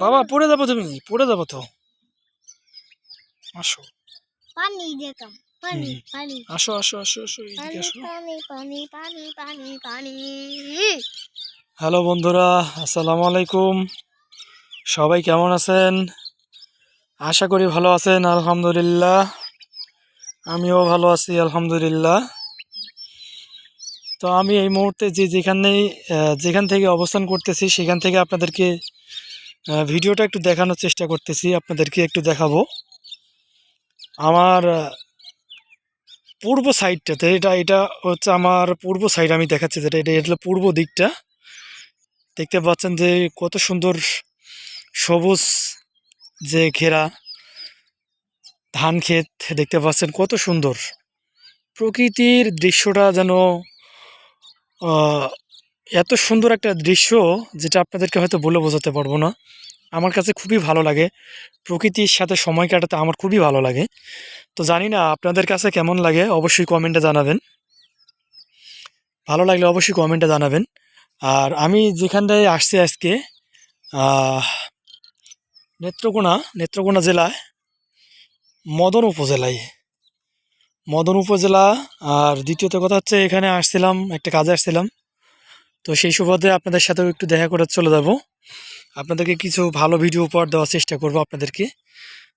বাবা পড়ে যাব তুমি। পড়ে যাব তো। আসো। পানি পানি আসো আসো আসো আসো এদিকে আসো। পানি পানি পানি পানি পানি। হ্যালো বন্ধুরা আসসালামু আলাইকুম। সবাই কেমন আছেন? আশা করি ভালো আছেন আলহামদুলিল্লাহ। আমিও ভালো আছি আলহামদুলিল্লাহ। তো আমি এই মুহূর্তে যে যেখানেই যেখান থেকে অবস্থান করতেছি সেখান থেকে আপনাদেরকে ভিডিওটা একটু দেখানোর চেষ্টা করতেছি, আপনাদেরকে একটু দেখাবো। আমার পূর্ব সাইডটাতে, এটা এটা হচ্ছে আমার পূর্ব সাইড, আমি দেখাচ্ছি যেটা, এটা এটা পূর্ব দিকটা। দেখতে পাচ্ছেন যে কত সুন্দর সবুজ যে ঘেরা ধান ক্ষেত, দেখতে পাচ্ছেন কত সুন্দর। প্রকৃতির দৃশ্যটা যেন এত সুন্দর একটা দৃশ্য যেটা আপনাদেরকে হয়তো বলে বোঝাতে পারব না। আমার কাছে খুবই ভালো লাগে। প্রকৃতির সাথে সময় কাটাতে আমার খুবই ভালো লাগে। তো জানি না আপনাদের কাছে কেমন লাগে, অবশ্যই কমেন্টে জানাবেন। ভালো লাগলে অবশ্যই কমেন্টে জানাবেন। আর আমি যেখানটায় আসছি আজকে নেত্রকোনা নেত্রকোনা জেলায়, মদন উপজেলায়। মদন উপজেলা, আর দ্বিতীয়ত কথা হচ্ছে এখানে আসছিলাম, একটা কাজে আসছিলাম। তো সেই সুবাদে আপনাদের সাথেও একটু দেখা করে চলে যাব। আপনাদেরকে কিছু ভালো ভিডিও উপহার দেওয়ার চেষ্টা করব আপনাদেরকে।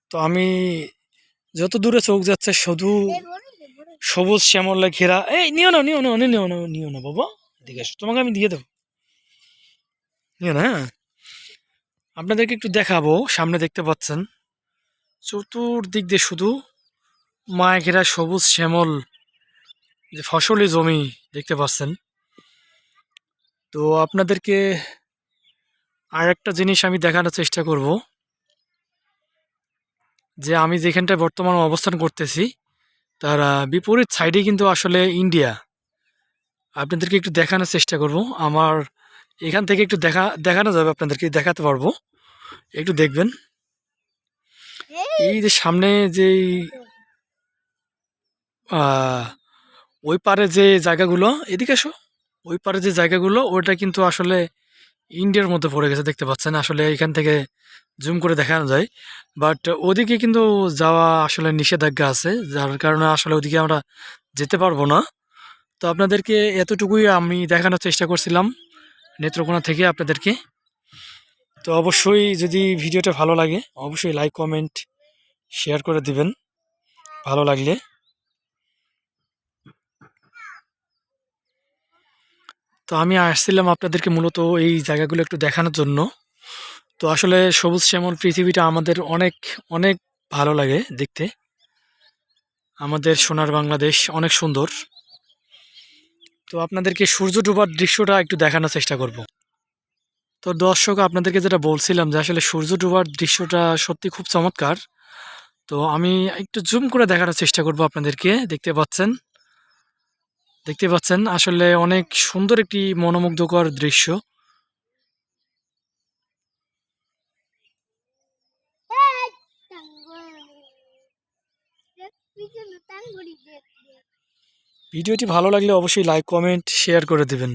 তো আমি যত দূরে চোখ যাচ্ছে শুধু সবুজ শ্যামলে ঘেরা। এই নিও না নিও না নিও না, নিও না বাবা। এদিকে তোমাকে আমি দিয়ে দেবো। নিও না হ্যাঁ। আপনাদেরকে একটু দেখাবো সামনে দেখতে পাচ্ছেন। চতুর্দিক দিয়ে শুধু মায়া ঘেরা সবুজ শ্যামল যে ফসলি জমি দেখতে পাচ্ছেন। তো আপনাদেরকে আর একটা জিনিস আমি দেখানোর চেষ্টা করব যে আমি যেখানটায় বর্তমান অবস্থান করতেছি তার বিপরীত সাইডে কিন্তু আসলে ইন্ডিয়া আপনাদেরকে একটু দেখানোর চেষ্টা করব। আমার এখান থেকে একটু দেখা দেখানো যাবে আপনাদেরকে দেখাতে পারব। একটু দেখবেন। এই যে সামনে আহ, ওই পারে যে জায়গাগুলো এদিকে আসো ওই পারে যে জায়গাগুলো ওটা কিন্তু আসলে ইন্ডিয়ার মধ্যে পড়ে গেছে, দেখতে পাচ্ছেন। আসলে এখান থেকে জুম করে দেখানো যায়। বাট ওদিকে কিন্তু যাওয়া আসলে নিষেধাজ্ঞা আছে, যার কারণে আসলে ওদিকে আমরা যেতে পারব না। তো আপনাদেরকে এতটুকুই আমি দেখানোর চেষ্টা করছিলাম নেত্রকোনা থেকে আপনাদেরকে। তো অবশ্যই যদি ভিডিওটা ভালো লাগে, অবশ্যই লাইক কমেন্ট শেয়ার করে দিবেন। ভালো লাগলে। তো আমি আসছিলাম আপনাদেরকে মূলত এই জায়গাগুলো একটু দেখানোর জন্য। তো আসলে সবুজ শ্যামল পৃথিবীটা আমাদের অনেক অনেক ভালো লাগে দেখতে। আমাদের সোনার বাংলাদেশ অনেক সুন্দর। তো আপনাদেরকে সূর্য ডোবার দৃশ্যটা একটু দেখানোর চেষ্টা করব। তো দর্শক, আপনাদেরকে যেটা বলছিলাম যে আসলে সূর্য ডোবার দৃশ্যটা সত্যি খুব চমৎকার। তো আমি একটু জুম করে দেখানোর চেষ্টা করব আপনাদেরকে, দেখতে পাচ্ছেন। দেখতে পাচ্ছেন আসলে অনেক সুন্দর একটি মনোমুগ্ধকর দৃশ্য। ভিডিওটি ভালো লাগলে অবশ্যই লাইক কমেন্ট শেয়ার করে দিবেন।